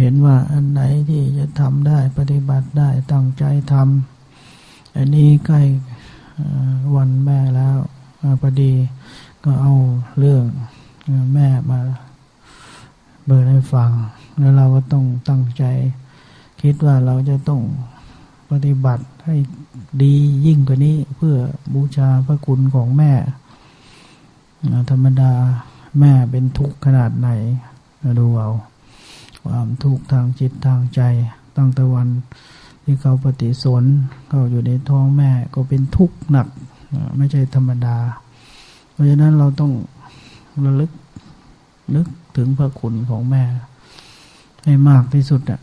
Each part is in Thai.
เห็นว่าอันไหนที่จะทำได้ปฏิบัติได้ตั้งใจทำอันนี้ใกล้วันแม่แล้วพอดีก็เอาเรื่องแม่มาเบิดให้ฟัง แล้วเราก็ต้องตั้งใจ คิดว่าเราจะต้องปฏิบัติให้ดียิ่งกว่านี้เพื่อบูชาพระคุณของแม่ ธรรมดาแม่เป็นทุกข์ขนาดไหน ดูเอา ความทุกข์ทางจิตทางใจ ตั้งแต่วันที่เขาปฏิสนเขาอยู่ในท้องแม่ก็เป็นทุกข์หนักไม่ใช่ธรรมดา เพราะฉะนั้นเราต้องระลึกนึกถึงพระคุณของแม่ ให้มากที่สุดอะ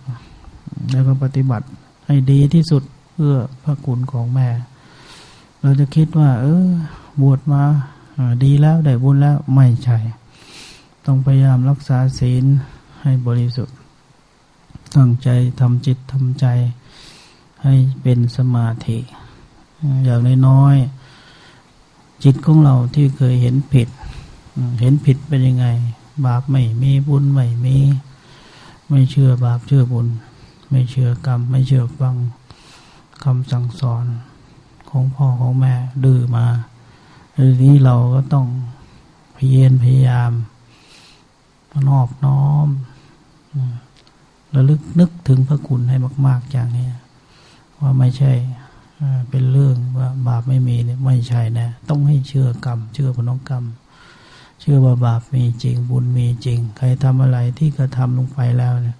แล้วก็ปฏิบัติให้ดีที่สุดเพื่อพระคุณของแม่ เราจะคิดว่า เออบวชมาดีแล้วได้บุญแล้วไม่ใช่ ต้องพยายามรักษาศีล ให้บริสุทธิ์ ตั้งใจทำจิตทำใจให้เป็นสมาธิ อย่างน้อยๆจิตของเราที่เคยเห็นผิด เห็นผิดเป็นยังไง บาปไม่มีบุญไม่มี ไม่เชื่อบาปเชื่อบุญ ไม่เชื่อกรรม ไม่เชื่อฟังคำสั่งสอนของพ่อของแม่ดื้อมาทีนี้เราก็ต้องพยเยนพยายามนอบน้อม ระลึกนึกถึงพระคุณให้มาก ๆ อย่างนี้ว่าไม่ใช่เป็นเรื่องว่าบาปไม่มีเนี่ยไม่ใช่นะ ต้องให้เชื่อกรรม เชื่อพนองกรรม เชื่อว่าบาปมีจริง บุญมีจริง ใครทำอะไรที่กระทำลงไปแล้วเนี่ย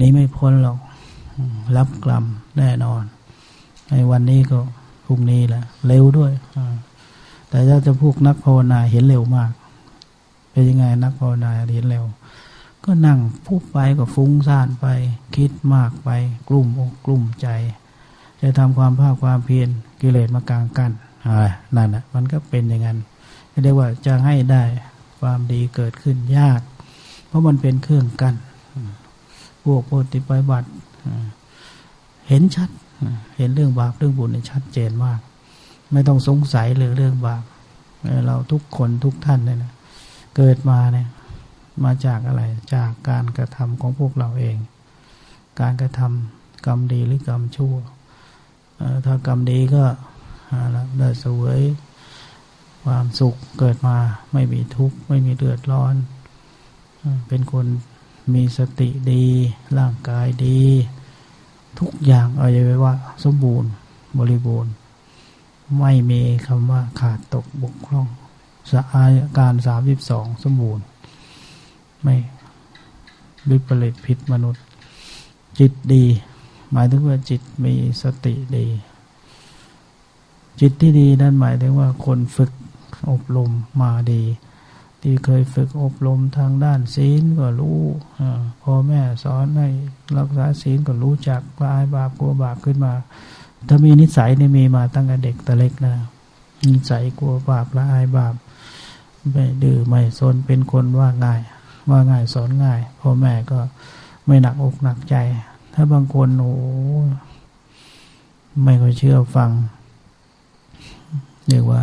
นี้ไม่พ้นหรอกรับกรรมแน่นอน ในวันนี้ก็พรุ่งนี้แหละเร็วด้วยแต่ถ้าจะพวกนักภาวนาเห็นเร็วมาก เป็นยังไงนักภาวนาเห็นเร็ว ก็นั่งพูดไปก็ฟุ้งซ่านไป คิดมากไป กลุ่มอกกลุ่มใจ จะทำความภาคความเพียรกิเลสมากลางกันอะไรนั่นแหะมันก็เป็นอย่างนั้นเรียกว่าจะให้ได้ความดีเกิดขึ้นยาก เพราะมันเป็นเครื่องกันพวกปฏิปบัติเห็นชัด เห็นเรื่องบาปเรื่องบุญชัดเจนมาก ไม่ต้องสงสัยเลยเรื่องบาปเราทุกคนทุกท่านเนี่ยนะเกิดมาเนี่ย มาจากอะไร จากการกระทำของพวกเราเอง การกระทำกรรมดีหรือกรรมชั่ว ถ้ากรรมดีก็ได้สวยความสุขเกิดมาไม่มีทุกข์ไม่มีเดือดร้อน เป็นคนมีสติดี ร่างกายดี ทุกอย่างเอาไว้ว่า สมบูรณ์บริบูรณ์ ไม่มีคำว่าขาดตกบกพร่องสอาการสามสิบสองสมบูรณ์ ไม่วิปริตผิดมนุษย์ จิตดี หมายถึงว่าจิตมีสติดี จิตที่ดีนั่นหมายถึงว่าคนฝึกอบรมมาดี ที่เคยฝึกอบรมทางด้านศีลก็รู้พ่อแม่สอนให้รักษาศีลก็รู้จักลายบาปกลัวบาปขึ้นมา ถ้ามีนิสัยเนี่ยมีมาตั้งแต่เด็กแต่เล็กนะนิสัยกลัวบาปละอายบาปไม่ดื้อไม่สนเป็นคนว่าง่าย ว่าง่ายสอนง่ายพ่อแม่ก็ไม่หนักอกหนักใจ ถ้าบางคนโอ้ไม่ค่อยเชื่อฟังเรียกว่า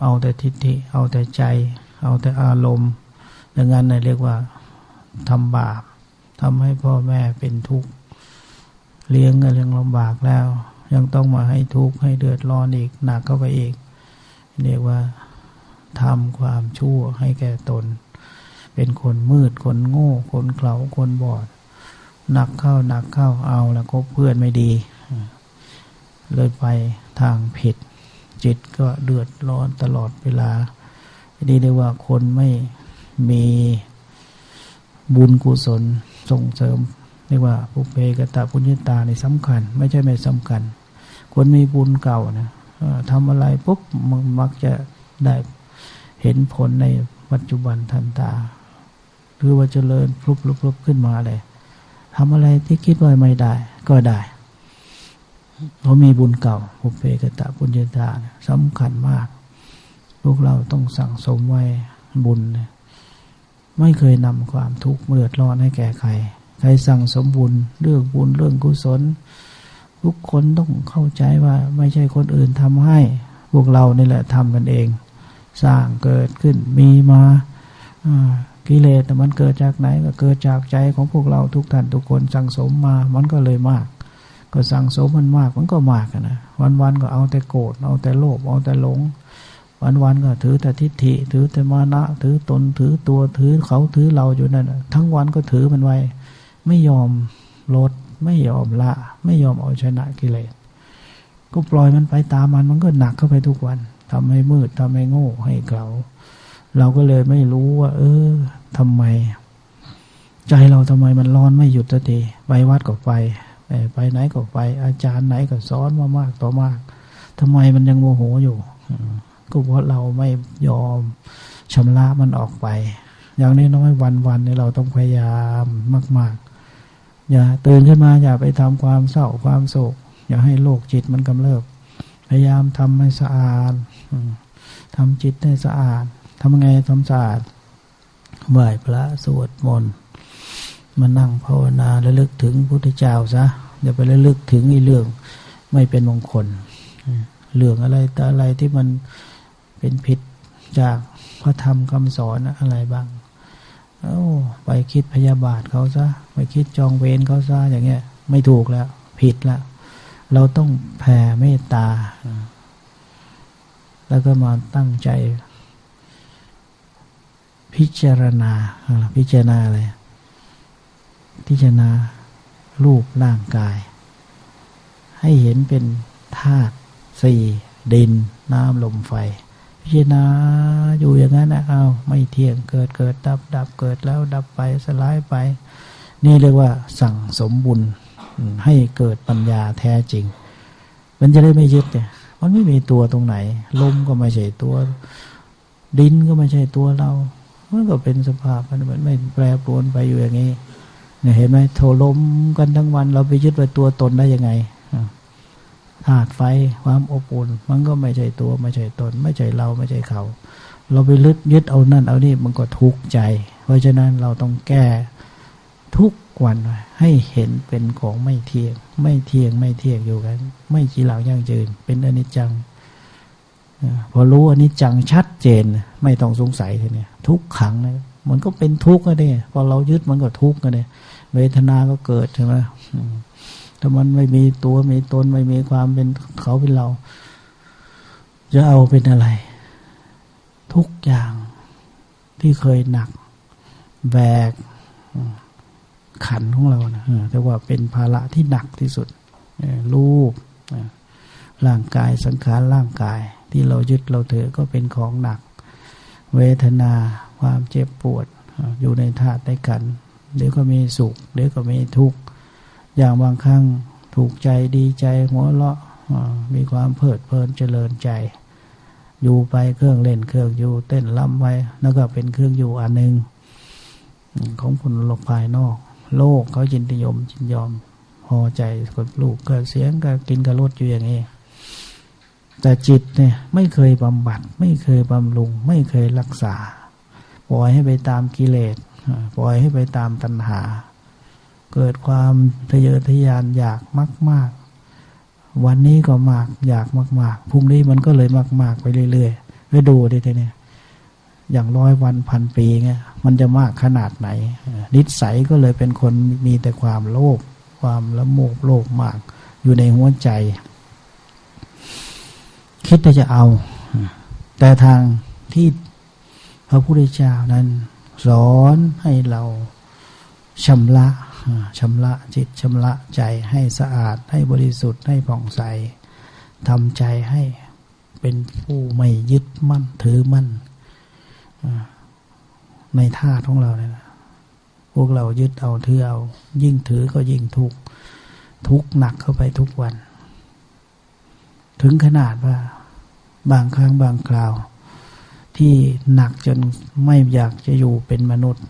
เอาแต่ทิฏฐิ เอาแต่ใจ เอาแต่อารมณ์ดังนั้นเนยเรียกว่าทำบาปทำให้พ่อแม่เป็นทุกข์เลี้ยงก็ยังลำบากแล้ว ยังต้องมาให้ทุกข์ให้เดือดร้อนอีกหนักเข้าไปอีก เรียกว่าทำความชั่วให้แก่ตน เป็นคนมืด คนโง่ คนเขลาคนบอด หนักเข้าหนักเข้าเอาแล้วก็เพื่อนไม่ดี เลยไปทางผิด จิตก็เดือดร้อนตลอดเวลานี่เรียกว่าคนไม่มีบุญกุศลส่งเสริมเรียกว่าปุเพกตาปุญญาตาในสำคัญ ไม่ใช่ไม่สำคัญ คนมีบุญเก่านะทำอะไรปุ๊บมักจะได้เห็นผลในปัจจุบันทันตา หรือว่าเจริญพลุบพลุบขึ้นมาเลยทำอะไรที่คิดว่าไม่ได้ ก็ได้เขามีบุญเก่าปุเพกตาปุญญาตาสำคัญมาก พวกเราต้องสั่งสมไว้บุญ ไม่เคยนำความทุกข์เมือดร้อนให้แก่ใคร ใครสั่งสมบุญเรื่องบุญเรื่องกุศล ทุกคนต้องเข้าใจว่าไม่ใช่คนอื่นทำให้ พวกเรานี่แหละทำกันเอง สร้างเกิดขึ้นมีมา กิเลสน่มันเกิดจากไหนก็เกิดจากใจของพวกเราทุกท่านทุกคนสั่งสมมา มันก็เลยมาก ก็สั่งสมมันมากมันก็มากอะนะวันๆก็เอาแต่โกรธเอาแต่โลภเอาแต่หลง วันๆก็ถือแต่ทิฏฐิ ถือแต่มานะ ถือตนถือตัวถือเขาถือเราอยู่นั่นทั้งวันก็ถือมันไว้ ไม่ยอมลดไม่ยอมละ ไม่ยอมเอาชนะกิเลสก็ปล่อยมันไปตามมันมันก็หนักเข้าไปทุกวันทำให้มืดทำให้โง่ให้เกลา เราก็เลยไม่รู้ว่า เออทำไม ใจเราทำไมมันร้อนไม่หยุดสักทีไปวัดก็ไปไปไหนก็ไป อาจารย์ไหนก็สอนมามากต่อมากทำไมมันยังโมโหอยู่ก็เพราะเราไม่ยอมชำระมันออกไป อย่างนี้น้อยวันๆเนี่ยเราต้องพยายามมาก ๆ อย่าตื่นขึ้นมาอย่าไปทำความเศร้าความโศก อย่าให้โลกจิตมันกำเริบพยายามทำให้สะอาดทำจิตให้สะอาด ทำไงทำสะอาดไหว้พระสวดมนต์มานั่งภาวนาระลึกถึงพุทธเจ้าซะอย่าไประลึกถึงไอ้เรื่องไม่เป็นมงคลเรื่องอะไรแต่อะไรที่มันเป็นผิดจากพระธรรมคำสอนอะไรบ้างเอ้ไปคิดพยาบาทเขาซะไปคิดจองเวรเขาซะอย่างเงี้ย ไม่ถูกแล้ว ผิดแล้ว เราต้องแผ่เมตตา แล้วก็มาตั้งใจ พิจารณา พิจารณาอะไร พิจารณารูปร่างกาย ให้เห็นเป็นธาตุสี่ดิน น้ำลมไฟ พิจารณาอยู่อย่างนั้นนะเอาไม่เที่ยงเกิดเกิดดับดับเกิดแล้วดับไปสลายไป นี่เรียกว่าสั่งสมบุญให้เกิดปัญญาแท้จริง มันจะได้ไม่ยึดเนี่ยมันไม่มีตัวตรงไหน ลมก็ไม่ใช่ตัว ดินก็ไม่ใช่ตัวเรา มันก็เป็นสภาพมันมันไม่แปรปรวนไปอยู่อย่างนี้เนี่ยเห็นไหมโทลมกันทั้งวัน เราไปยึดว่าตัวตนได้ยังไงธาตุไฟความอบอุ่นมันก็ไม่ใช่ตัวไม่ใช่ตน ไม่ใช่เราไม่ใช่เขา เราไปลึดยึดเอานั่นเอานี่มันก็ทุกข์ใจ เพราะฉะนั้นเราต้องแก้ทุกวันให้เห็นเป็นของไม่เที่ยง ไม่เที่ยงไม่เที่ยงอยู่กัน ไม่จีหลังยั่งยืนเป็นอนิจจัง พอรู้อันิจจังชัดเจน ไม่ต้องสงสัยทีเนี้ยทุกขังเนะมันก็เป็นทุกข์ก็ได้พอเรายึดมันก็ทุกข์ก็ได้เวทนาก็เกิดใช่ไหมถ้ามันไม่มีตัวมีตนไม่มีความเป็นเขาเป็นเรา จะเอาเป็นอะไร ทุกอย่างที่เคยหนักแบกขันของเรานะแต่ว่าเป็นภาระที่หนักที่สุดรูปร่างกายสังขารร่างกาย ที่เรายึดเราถือก็เป็นของหนัก เวทนาความเจ็บปวด อยู่ในธาตุในขันเดี๋ยวก็มีสุข เดี๋ยวก็มีทุกข์ อย่างบางครั้งถูกใจดีใจหัวเราะมีความเพลิดเพลินเจริญใจ อยู่ไปเครื่องเล่นเครื่องอยู่ เต้นล่ำไว้แล้วก็เป็นเครื่องอยู่อันหนึ่งของคนโลกภายนอก โลกเขายินดียมยินยอมพอใจกับลูกก็เสียงก็กินกับรถอยู่อย่างนี้ แต่จิตเนี่ยไม่เคยบำบัด ไม่เคยบำรุง ไม่เคยรักษา ปล่อยให้ไปตามกิเลสปล่อยให้ไปตามตัณหา เกิดความทะเยอทะยานอยากมาก ๆ วันนี้ก็มากอยากมาก ๆพรุ่งนี้มันก็เลยมาก ๆ ไปเรื่อยๆไปดูดิทีเนี่ยอย่างร้อยวันพันปีเงี้ยมันจะมากขนาดไหน นิสัยก็เลยเป็นคนมีแต่ความโลภความละโมบโลภมากอยู่ในหัวใจ คิดว่จะเอา แต่ทางที่พระพุทธเจ้านั้น สอนให้เราชำระชำระจิตชำระใจให้สะอาดให้บริสุทธิ์ให้ผ่องใสทำใจให้เป็นผู้ไม่ยึดมั่นถือมั่นในท่าตุของเราเนี่ยนะพวกเรายึดเอาถือเอา ยิ่งถือก็ยิ่งทุกข์ทุกข์หนักเข้าไปทุกวัน ถึงขนาดว่าบางครั้งบางคราว ที่หนักจนไม่อยากจะอยู่เป็นมนุษย์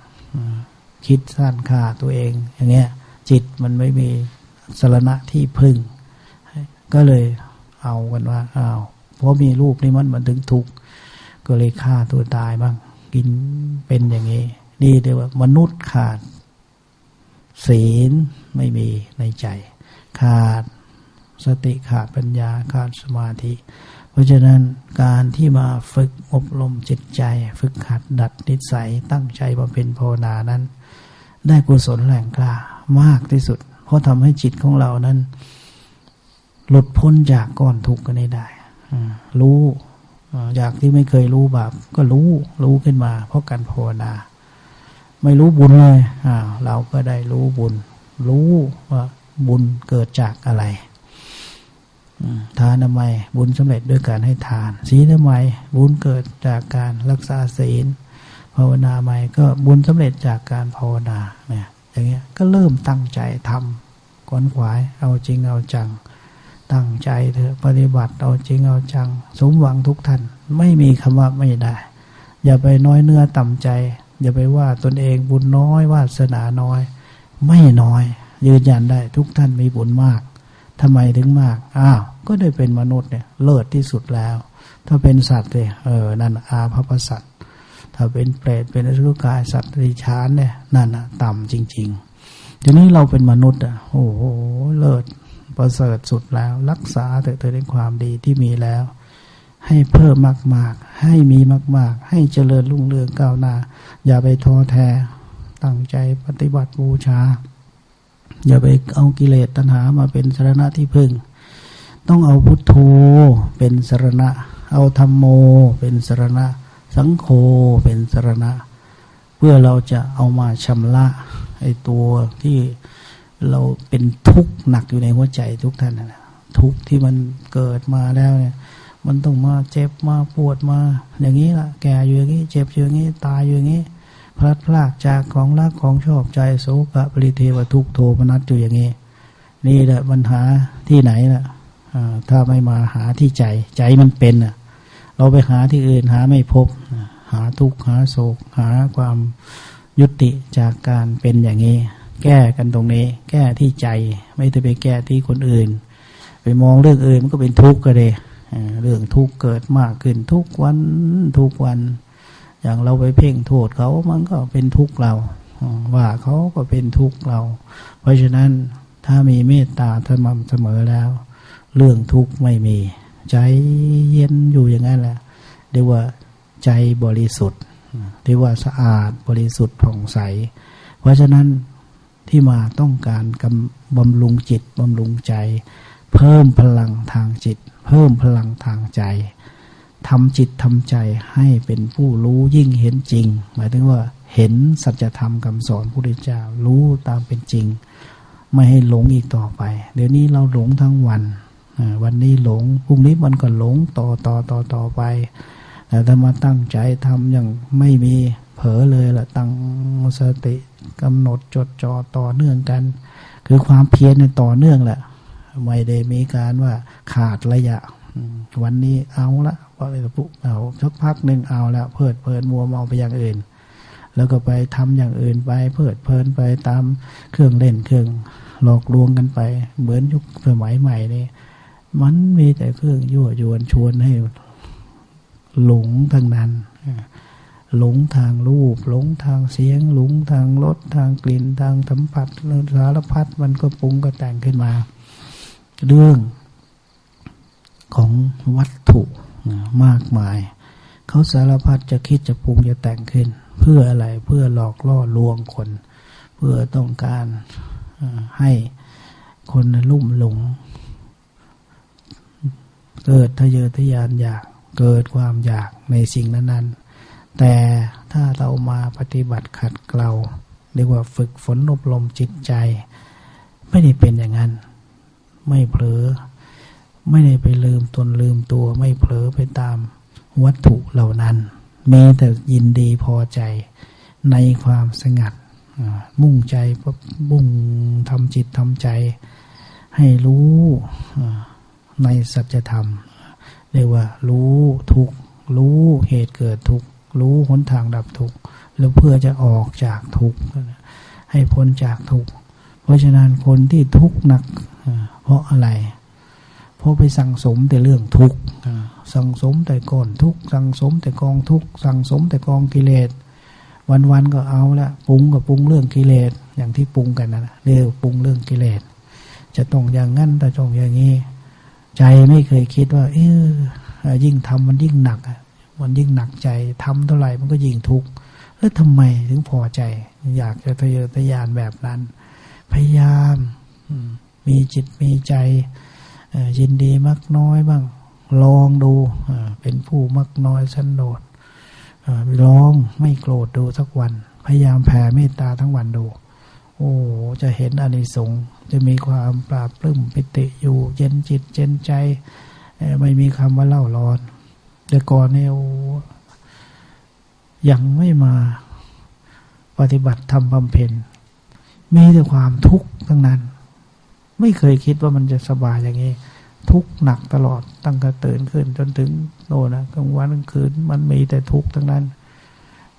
คิดสั้นฆ่าตัวเอง อย่างเงี้ย จิตมันไม่มีสรณะที่พึ่ง ก็เลยเอากันว่าอ้าวเพราะมีรูปนี่มันมันถึงทุกข์ก็เลยฆ่าตัวตายบ้าง กินเป็นอย่างนี้ นี่เรียกว่ามนุษย์ขาด ศีลไม่มีในใจ ขาด สติขาดปัญญาขาดสมาธิ เพราะฉะนั้นการที่มาฝึกอบรมจิตใจ ฝึกหัดดัดนิสัยตั้งใจบำเพ็ญภาวนานั้น ได้กุศลแหล่งกล้ามากที่สุด เพราะทำให้จิตของเรานั้น หลุดพ้นจากก้อนทุกข์กันได้รู้อยากที่ไม่เคยรู้บาปก็รู้รู้ขึ้นมา เพราะการภาวนา ไม่รู้บุญเลยเราก็ได้รู้บุญ รู้ว่าบุญเกิดจากอะไร ทานทำไมบุญสำเร็จด้วยการให้ทาน ศีลทำไมบุญเกิดจากการรักษาศีล ภาวนาใหม่ก็บุญสำเร็จจากการภาวนาเนี่ยอย่างเงี้ยก็เริ่มตั้งใจทำขวนขวายเอาจริงเอาจัง ตั้งใจเถอะปฏิบัติเอาจริงเอาจัง สมหวังทุกท่าน ไม่มีคำว่าไม่ได้ อย่าไปน้อยเนื้อต่ำใจ อย่าไปว่าตนเองบุญน้อยวาสนาน้อย ไม่น้อย ยืนยันได้ทุกท่านมีบุญมาก ทำไมถึงมาก อ้าว ก็ได้เป็นมนุษย์เนี่ย เลิศที่สุดแล้ว ถ้าเป็นสัตว์เนี่ยเออ นั่นอาภัพสัตว์ ถ้าเป็นเปรต เป็นอสุรกาย สัตว์ริชานเนี่ย นั่นอะต่ำจริง ๆ ทีนี้เราเป็นมนุษย์อะ โอ้โห เลิศ ประเสริฐสุดแล้ว รักษาเถิดในความดีที่มีแล้ว ให้เพิ่มมาก ๆ ให้มีมาก ๆ ให้เจริญรุ่งเรืองก้าวหน้า อย่าไปท้อแท้ ตั้งใจปฏิบัติบูชา อย่าไปเอากิเลสตัณหามาเป็นสรณะที่พึ่ง ต้องเอาพุทโธเป็นสรณะ เอาธรรมโมเป็นสรณะ สังโฆเป็นสรณะ เพื่อเราจะเอามาชำระไอ้ตัวที่เราเป็นทุกข์หนักอยู่ในหัวใจทุกท่านนะทุกข์ที่มันเกิดมาแล้วเนี่ยมันต้องมาเจ็บมาปวดมา อย่างนี้ล่ะแก่อยู่อย่างนี้ เจ็บอยู่อย่างนี้ ตายอยู่อย่างนี้ พลัดพรากจากของรักของชอบใจโสกะปริเทวทุกโทมนัสอยู่อย่างนี้ นี่แหละปัญหาที่ไหนล่ะถ้าไม่มาหาที่ใจ ใจมันเป็นอะ เราไปหาที่อื่นหาไม่พบ หาทุกข์หาโศก หาความยุติจากการเป็นอย่างนี้ แก้กันตรงนี้ แก้ที่ใจ ไม่ได้ไปแก้ที่คนอื่น ไปมองเรื่องอื่นมันก็เป็นทุกข์ก็เลยเรื่องทุกข์เกิดมากขึ้นทุกวันทุกวัน อย่างเราไปเพ่งโทษเขามันก็เป็นทุกข์เรา ว่าเขาก็เป็นทุกข์เรา เพราะฉะนั้นถ้ามีเมตตาสม่ำเสมอแล้ว เรื่องทุกข์ไม่มี ใจเย็นอยู่อย่างนั้นแหละเรียกว่าใจบริสุทธิ์เรียกว่าสะอาดบริสุทธิ์ผ่องใส เพราะฉะนั้นที่มาต้องการกำบำรุงจิตบำรุงใจ เพิ่มพลังทางจิต เพิ่มพลังทางใจ ทำจิตทำใจให้เป็นผู้รู้ยิ่งเห็นจริง หมายถึงว่าเห็นสัจธรรมคำสอนพระพุทธเจ้ารู้ตามเป็นจริง ไม่ให้หลงอีกต่อไป เดี๋ยวนี้เราหลงทั้งวัน วันนี้หลงพรุ่งนี้มันก็หลงต่อต่อต่อต่อไปแต่ถ้ามาตั้งใจทำอย่างไม่มีเผลอเลยละตั้งสติกำหนดจดจ่อต่อเนื่องกัน คือความเพียรในต่อเนื่องแหละไม่ได้มีการว่าขาดระยะ วันนี้เอาละพอเลยปุ๊บเอาสักพักหนึ่งเอาแล้วเพิดเพลินมัวเมาไปอย่างอื่น แล้วก็ไปทำอย่างอื่นไป เพิดเพลินไปตามเครื่องเล่นเครื่องหลอกลวงกันไป เหมือนยุคสมัยใหม่นี่มันมีแต่เครื่องยั่วยวนชวนให้หลงทางนั้นหลงทางรูป หลงทางเสียง หลงทางรสทางกลิ่นทางสัมผัสสารพัดมันก็ปรุงก็แต่งขึ้นมา เรื่อง ของวัตถุมากมาย เขาสารพัดจะคิดจะปรุงจะแต่งขึ้น เพื่ออะไรเพื่อหลอกล่อลวงคน เพื่อต้องการให้คนลุ่มหลง เกิดทะเยอทะยานอยากเกิดความอยากในสิ่งนั้นๆ แต่ถ้าเรามาปฏิบัติขัดเกลาเรียกว่าฝึกฝนอบรมจิตใจ ไม่ได้เป็นอย่างนั้น ไม่เผลอ ไม่ได้ไปลืมตนลืมตัวไม่เผลอไปตามวัตถุเหล่านั้นมีแต่ยินดีพอใจในความสงัด มุ่งใจมุ่งทำจิตทำใจ ให้รู้ในสัจธรรมเรียกว่ารู้ทุกรู้เหตุเกิดทุกรู้หนทางดับทุกแล้วเพื่อจะออกจากทุกให้พ้นจากทุกเพราะฉะนั้นคนที่ทุกข์หนักเพราะอะไร พราะไปสั่งสมแต่เรื่องทุกข์สั่งสมแต่ก่อนทุกข์สั่งสมแต่กองทุกข์สั่งสมแต่กองกิเลสวันๆก็เอาละปรุงก็ปรุงเรื่องกิเลสอย่างที่ปรุงกันนะเรียกปรุงเรื่องกิเลสจะต้องอย่างนั้นแต่ต้องอย่างนี้ใจไม่เคยคิดว่า เออยิ่งทำมันยิ่งหนักมันยิ่งหนักใจทำเท่าไหร่มันก็ยิ่งทุกข์แล้วทำไมถึงพอใจ อยากจะทะเยอทะยานแบบนั้น พยายามมีจิตมีใจ ยินดีมักน้อยบ้าง ลองดู เป็นผู้มักน้อยสันโดษเอ่อลองไม่โกรธดูสักวัน พยายามแผ่เมตตาทั้งวันดู โอ้จะเห็นอานิสงส์จะมีความปราบปลื้มปิติอยู่ เย็นจิตเย็นใจ ไม่มีคำว่าเล่าร้อน แต่ก่อนเนี่ยยังไม่มาปฏิบัติทำบำเพ็ญมีแต่ความทุกข์ทั้งนั้น ไม่เคยคิดว่ามันจะสบายอย่างนี้ ทุกหนักตลอดตั้งแต่ตื่นขึ้น จนถึงโน่นนะกลางวันกลางคืนมันมีแต่ทุกข์ทั้งนั้น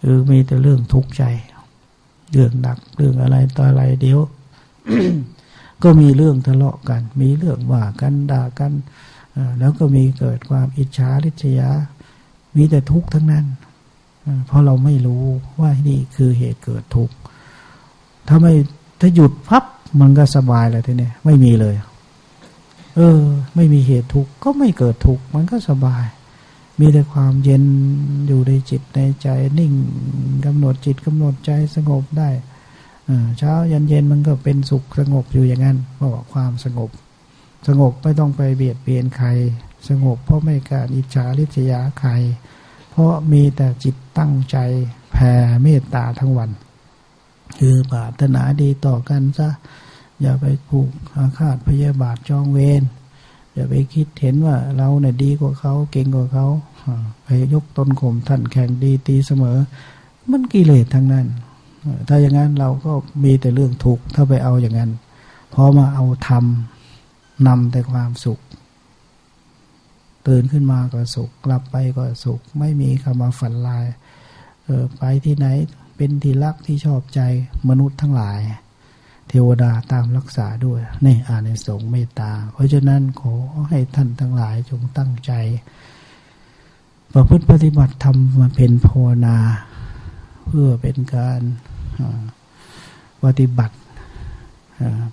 เออมีแต่เรื่องทุกข์ใจ เรื่องหนักเรื่องอะไรต่ออะไรเดี๋ยวก็มีเรื่องทะเลาะกัน มีเรื่องว่ากันด่ากันแล้วก็มีเกิดความอิจฉาริษยา มีแต่ทุกข์ทั้งนั้นเพราะเราไม่รู้ว่านี่คือเหตุเกิดทุกข์ถ้าไม่ถ้าหยุดพับ มันก็สบายเลยทีนี้ไม่มีเลย เออ ไม่มีเหตุทุกข์ก็ไม่เกิดทุกข์มันก็สบาย มีแต่ความเย็นอยู่ในจิตในใจนิ่งกำหนดจิตกำหนดใจสงบได้เช้ายันเย็นมันก็เป็นสุขสงบอยู่อย่างนั้นเพราะว่าความสงบ สงบไม่ต้องไปเบียดเบียนใคร สงบเพราะไม่การอิจฉาริษยาใคร เพราะมีแต่จิตตั้งใจแผ่เมตตาทั้งวัน คือปรารถนาดีต่อกันซะ อย่าไปผูกอาฆาตพยาบาทจองเวรอย่าไปคิดเห็นว่าเราเนี่ยดีกว่าเขาเก่งกว่าเขาไปยกตนข่มท่านแข่งดีตีเสมอ มันกิเลสทั้งนั้น ถ้าอย่างนั้นเราก็มีแต่เรื่องทุกข์ถ้าไปเอาอย่างนั้นพอมาเอาธรรมนำแต่ความสุข ตื่นขึ้นมาก็สุข กลับไปก็สุข ไม่มีคำว่าฝันลายออไปที่ไหน เป็นที่รักที่ชอบใจมนุษย์ทั้งหลาย เทวดาตามรักษาด้วยนี่อานิสงส์เมตตา เพราะฉะนั้นขอให้ท่านทั้งหลายจงตั้งใจ ประพฤติปฏิบัติธรรมมาเป็นภาวนา เพื่อเป็นการปฏิบัติ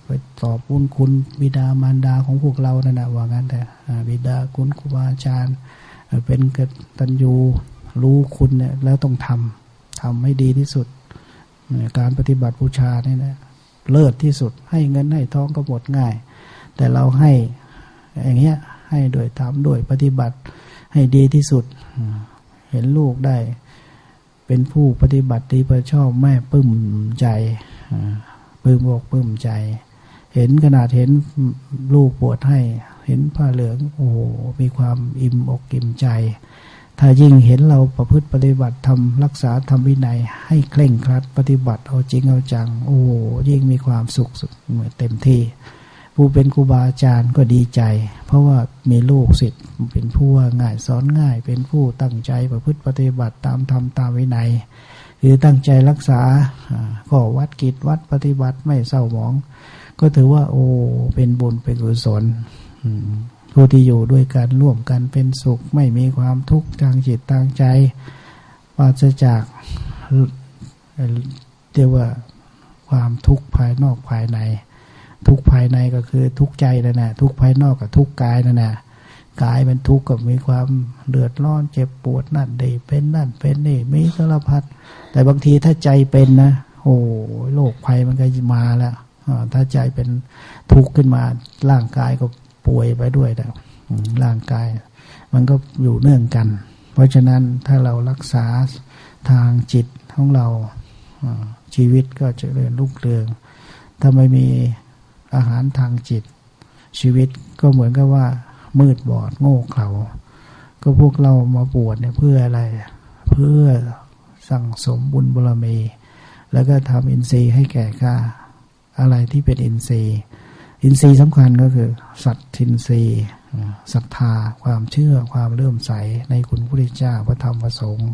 ไปตอบบุญคุณบิดามารดาของพวกเรานั่นแหะว่างั้นแต่บิดาคุณครูบาอาจารย์เอ่อเป็นกตัญญูรู้คุณเนี่ยแล้วต้องทำ ทำให้ดีที่สุด การปฏิบัติบูชาเนี่ยนะเลิศที่สุด ให้เงินให้ท้องก็หมดง่าย แต่เราให้อย่างเงี้ยให้โดยทำด้วยปฏิบัติให้ดีที่สุด เห็นลูกได้ เป็นผู้ปฏิบัติดีประชอบแม่ปลื้มใจปลื้มอกปลื้มใจ เห็นขนาดเห็นลูกปวดให้ เห็นผ้าเหลืองโอ้โหมีความอิ่มอกอิ่มใจ ถ้ายิ่งเห็นเราประพฤติปฏิบัติทำรักษาทำวินัย ให้เคร่งครัดปฏิบัติเอาจริงเอาจัง โอ้ยิ่งมีความสุขสุดเต็มที่ ผู้เป็นครูบาอาจารย์ก็ดีใจ เพราะว่ามีลูกศิษย์เป็นผู้ว่าง่ายสอนง่าย เป็นผู้ตั้งใจประพฤติปฏิบัติตามธรรมตามวินัยคือตั้งใจรักษาอ่าข้อวัดกิจวัดปฏิบัติไม่เศร้าหมอง ก็ถือว่า โอ้เป็นบุญเป็นกุศลอืม ผู้ที่อยู่ด้วยกันร่วมกันเป็นสุข ไม่มีความทุกข์ทางจิตทางใจปราศจากเรียกว่าความทุกข์ภายนอกภายใน ทุกภายในก็คือทุกใจนั่นแหละทุกภายนอกกับทุกกายนั่นแหละกายเป็นทุกข์กับมีความเดือดร้อนเจ็บปวดนั่นดีเป็นนั่นเป็นนี่มีสารพัดแต่บางทีถ้าใจเป็นนะโอ้โรคภัยมันก็มาแล้วถ้าใจเป็นทุกข์ขึ้นมาร่างกายก็ ป่วยไปด้วยนะร่างกาย มันก็อยู่เนื่องกัน เพราะฉะนั้นถ้าเรารักษาทางจิตของเราอ่าชีวิตก็จะเริญรุ่งเรือง ถ้าไม่มีอาหารทางจิต ชีวิตก็เหมือนกับว่า มืดบอดโง่เขลาก็พวกเรามาบวชเนี่ยเพื่ออะไร เพื่อสั่งสมบุญบารมี แล้วก็ทำอินทรีย์ให้แก่กล้า อะไรที่เป็นอินทรีย์ อินทรีย์สำคัญก็คือ สัตทินทรีย์ศรัทธาความเชื่อความเลื่อมใสในคุณพระพุทธเจ้าพระธรรมพระสงฆ์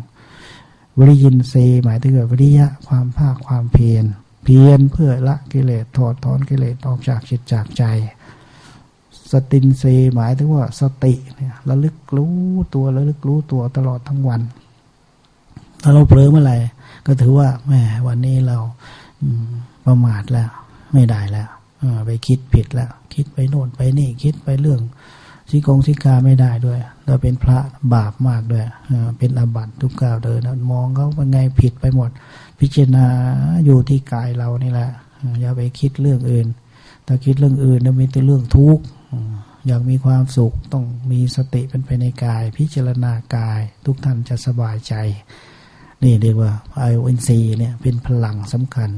วิริยินทรีย์หมายถึงวิริยะความภาคความเพียรเพียรเพื่อละกิเลสถอดถอนกิเลสออกจากจิตจากใจ สตินรีย์หมายถึงว่าสติเนี่ยระลึกรู้ตัวระลึกรู้ตัวตลอดทั้งวัน ถ้าเราเผลอเมื่อไหร่ก็ถือว่าแหมวันนี้เราอืประมาทแล้ว ไม่ได้แล้ว ไปคิดผิดแล้ว คิดไปโน่นไปนี่ คิดไปเรื่องสิกงสิกาไม่ได้ด้วย เราเป็นพระบาปมากด้วย เป็นอาบัติทุกก้าวเดินมองเขาเป็นไงผิดไปหมด พิจารณาอยู่ที่กายเรานี่แหละ อย่าไปคิดเรื่องอื่น ถ้าคิดเรื่องอื่นจะมีแต่เรื่องทุกข์อยากมีความสุขต้องมีสติเป็นไปในกาย พิจารณากาย ทุกท่านจะสบายใจ นี่เรียกว่าไอโอเอ็นซีเนี่ยเป็นพลังสำคัญ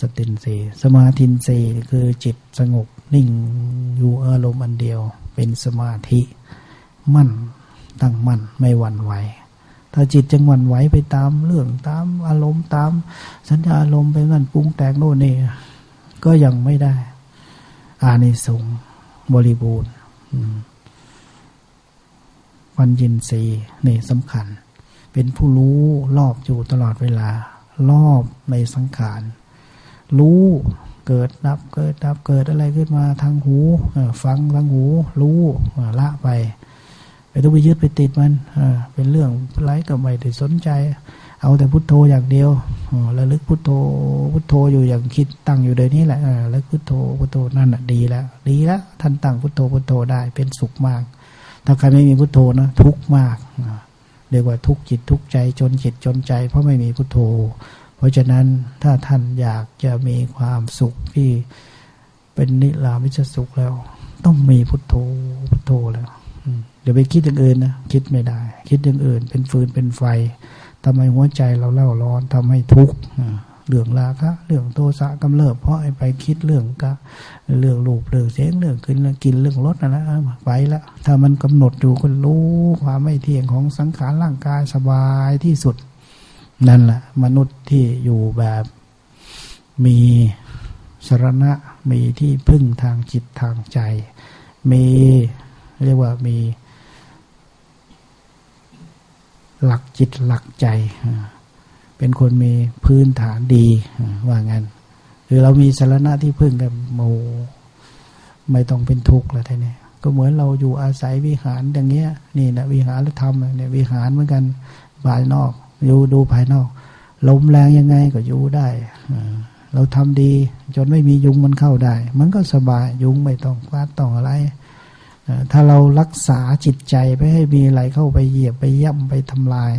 สตินเซสมาธินเซคือจิตสงบนิ่งอยู่อารมณ์อันเดียว เป็นสมาธิมั่นตั้งมั่นไม่หวั่นไหว ถ้าจิตจังหวั่นไหวไปตามเรื่องตามอารมณ์ตาม สัญญาอารมณ์ไปนั่นปรุงแต่งโน่นนี่ก็ยังไม่ได้ อานิสงส์บริบูรณ์อืมปัญญินทรีนี่สำคัญ เป็นผู้รู้รอบอยู่ตลอดเวลา รอบในสังขาร รู้เกิดดับเกิดดับเกิดอะไรขึ้นมาทางหูฟังทางหู รู้ละไปไปต้องไปยึดไปติดมันเป็นเรื่องไรก็ไม่ได้สนใจ เอาแต่พุทโธอย่างเดียวระลึกพุทโธพุทโธอยู่อย่างคิดตั้งอยู่เดี๋ยวนี้แหละระลึกพุทโธพุทโธนั่นแหะดีแล้ว ดีแล้วท่านตั้งพุทโธพุทโธได้เป็นสุขมาก ถ้าใครไม่มีพุทโธนะทุกมากเรียกว่าทุกจิตทุกใจจนจิตจนใจ เพราะไม่มีพุทโธ เพราะฉะนั้นถ้าท่านอยากจะมีความสุขที่เป็นนิรามิชสุขแล้ว ต้องมีพุทโธพุทโธแล้วเดี๋ยวไปคิดอย่างอื่นนะคิดไม่ได้ คิดอย่างอื่น เป็นฟืนเป็นไฟทำให้หัวใจเราเล่าร้อนทำให้ทุกข์เรื่องราคะเรื่องโทสะกำเริบเพราะไปคิดเรื่องกะเรื่องรูปเรื่องเสียงเรื่องกินเรื่องกินเรื่องรสนั่นแหละไปละถ้ามันกำหนดอยู่ก็รู้ความไม่เที่ยงของสังขารร่างกายสบายที่สุด นั่นแหละมนุษย์ที่อยู่แบบมีสรณะมีที่พึ่งทางจิตทางใจ มีเรียกว่ามีหลักจิตหลักใจ เป็นคนมีพื้นฐานดีอ่าว่างั้นคือเรามีสารณะที่พึ่งแบบโมไม่ต้องเป็นทุกข์แล้วท่านี้ก็เหมือนเราอยู่อาศัยวิหารอย่างเงี้ย นี่นะวิหารธรรมเนี่ยวิหารเหมือนกันภายนอก อยู่ดูภายนอก ลมแรงยังไงก็อยู่ได้อเราทำดี จนไม่มียุงมันเข้าได้ มันก็สบายยุงไม่ต้องฟาต้องอะไร ถ้าเรารักษาจิตใจไม่ให้มีอะไรเข้าไปเหยียบไปย่ำไปทำลาย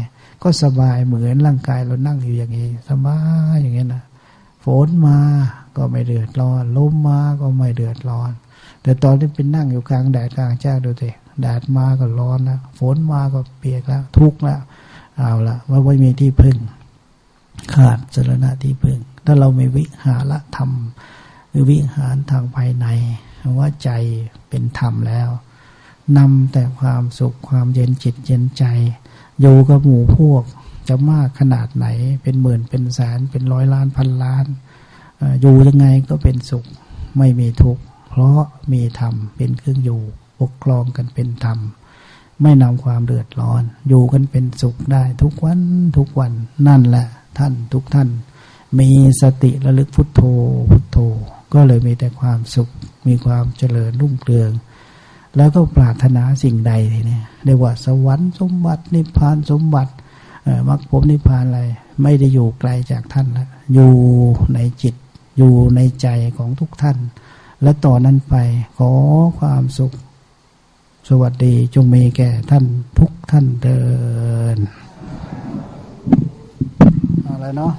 ก็สบายเหมือนร่างกายเรานั่งอยู่อย่างนี้ สบายอย่างนี้นะฝนมาก็ไม่เดือดร้อนลมมาก็ไม่เดือดร้อน แต่ตอนที่เป็นนั่งอยู่กลางแดดกลางแจ้งดูสิแดดมาก็ร้อนแล้วฝนมาก็เปียกแล้ว ทุกข์แล้ว เอาละว่าไม่มีที่พึ่ง ขาดสรณะที่พึ่ง ถ้าเราไม่วิหารธรรมหรือวิหารทางภายในว่าใจเป็นธรรมแล้วนำแต่ความสุขความเย็นจิตเย็นใจ อยู่กับหมู่พวก จะมากขนาดไหน เป็นหมื่นเป็นแสนเป็นร้อยล้านพันล้านอยู่ยังไงก็เป็นสุขไม่มีทุกข์เพราะมีธรรมเป็นเครื่องอยู่ปกครองกันเป็นธรรม ไม่นำความเดือดร้อน อยู่กันเป็นสุขได้ทุกวันทุกวันนั่นแหละ ท่านทุกท่าน มีสติระลึกพุทโธพุทโธ ก็เลยมีแต่ความสุข มีความเจริญรุ่งเรือง แล้วก็ปรารถนาสิ่งใดทีนี้เรียกว่าสวรรค์สมบัตินิพพานสมบัติมรรคผลนิพพานอะไร ไม่ได้อยู่ไกลจากท่านแล้วอยู่ในจิต อยู่ในใจของทุกท่าน และต่อนนั้นไปขอความสุข สวัสดีจงมีแก่ท่านทุกท่านเดินอะไรเนาะ